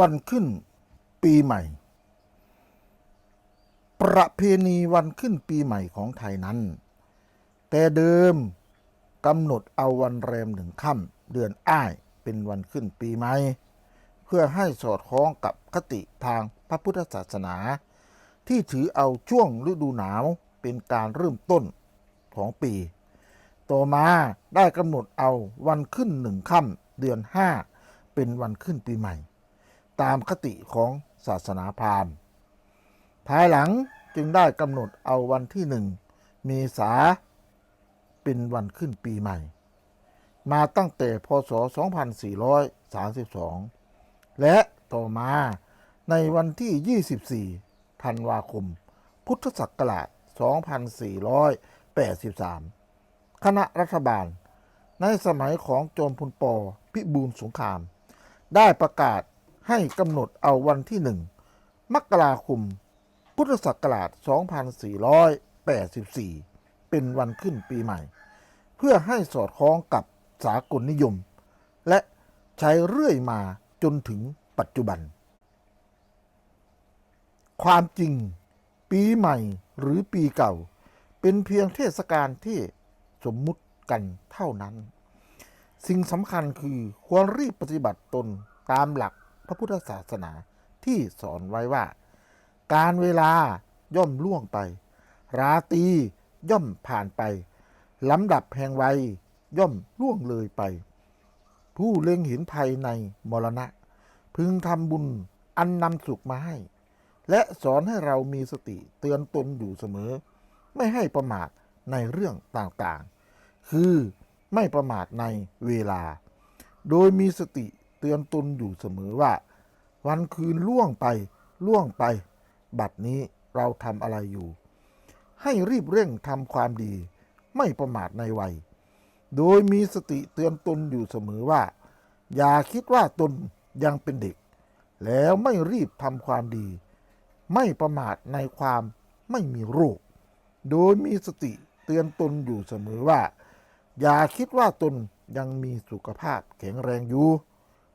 วันขึ้นปีใหม่ ประเพณีวันขึ้นปีใหม่ของไทยนั้น แต่เดิมกำหนดเอาวันแรมหนึ่งค่ำเดือนอ้ายเป็นวันขึ้นปีใหม่ เพื่อให้สอดคล้องกับคติทางพระพุทธศาสนา ที่ถือเอาช่วงฤดูหนาวเป็นการเริ่มต้นของปี ต่อมาได้กำหนดเอาวันขึ้นหนึ่งค่ำเดือนห้าเป็นวันขึ้นปีใหม่ ตามคติของศาสนาพราหมณ์ ภายหลังจึงได้กำหนดเอาวันที่หนึ่งเมษาเป็นวันขึ้นปีใหม่ มาตั้งแต่พศ 2432 และต่อมาในวันที่ 24 ธันวาคม พุทธศักราช 2483 คณะรัฐบาล ในสมัยของโจมพลปพิบูลสงคราม ได้ประกาศ ให้กำหนดเอาวันที่หนึ่งมกราคม พุทธศักราช 2484 เป็นวันขึ้นปีใหม่ เพื่อให้สอดคล้องกับสากลนิยม และใช้เรื่อยมาจนถึงปัจจุบัน ความจริง ปีใหม่หรือปีเก่า เป็นเพียงเทศกาลที่สมมุติกันเท่านั้น สิ่งสำคัญคือควรรีบปฏิบัติตนตามหลัก พระพุทธศาสนาที่สอนไว้ว่า การเวลาย่อมล่วงไป ราตรีย่อมผ่านไปลำดับแห่งวัยย่อมล่วงเลยไป ผู้เล็งเห็นภัยในมรณะ พึงทำบุญอันนำสุขมาให้ และสอนให้เรามีสติเตือนตนอยู่เสมอ ไม่ให้ประมาทในเรื่องต่างๆ คือไม่ประมาทในเวลา โดยมีสติ เตือนตนอยู่เสมอว่า วันคืนล่วงไปล่วงไป บัดนี้เราทำอะไรอยู่ ให้รีบเร่งทำความดี ไม่ประมาทในวัย โดยมีสติเตือนตนอยู่เสมอว่า อย่าคิดว่าตนยังเป็นเด็ก แล้วไม่รีบทำความดี ไม่ประมาทในความไม่มีโรค โดยมีสติเตือนตนอยู่เสมอว่า อย่าคิดว่าตนยังมีสุขภาพแข็งแรงอยู่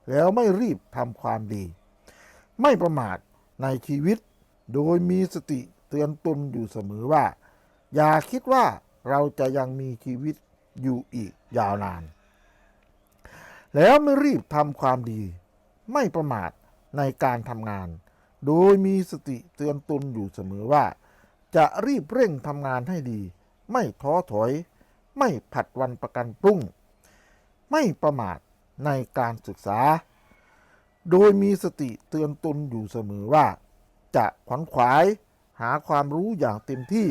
แล้วไม่รีบทำความดี ไม่ประมาทในชีวิต โดยมีสติเตือนตนอยู่เสมอว่า อย่าคิดว่าเราจะยังมีชีวิตอยู่อีกยาวนาน แล้วไม่รีบทำความดี ไม่ประมาทในการทำงาน โดยมีสติเตือนตนอยู่เสมอว่า จะรีบเร่งทำงานให้ดี ไม่ท้อถอย ไม่ผัดวันประกันพรุ่ง ไม่ประมาท ในการศึกษา โดยมีสติเตือนตนอยู่เสมอว่า จะขวนขวายหาความรู้อย่างเต็มที่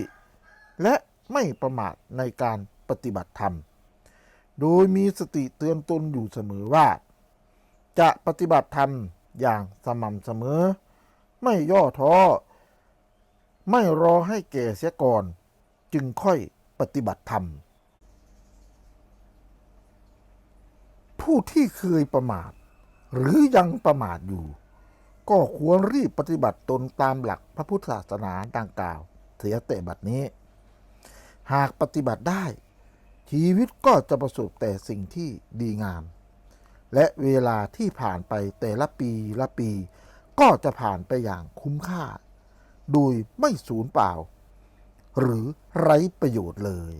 และไม่ประมาทในการปฏิบัติธรรม โดยมีสติเตือนตนอยู่เสมอว่า จะปฏิบัติธรรมอย่างสม่ำเสมอ ไม่ย่อท้อ ไม่รอให้แก่เสียก่อน จึงค่อยปฏิบัติธรรม ผู้ที่เคยประมาท หรือยังประมาทอยู่ ก็ควรรีบปฏิบัติตนตามหลักพระพุทธศาสนาดังกล่าว เสียแต่บัดนี้ หากปฏิบัติได้ ชีวิตก็จะประสบแต่สิ่งที่ดีงาม และเวลาที่ผ่านไปแต่ละปีละปี ก็จะผ่านไปอย่างคุ้มค่า โดยไม่สูญเปล่า หรือไร้ประโยชน์เลย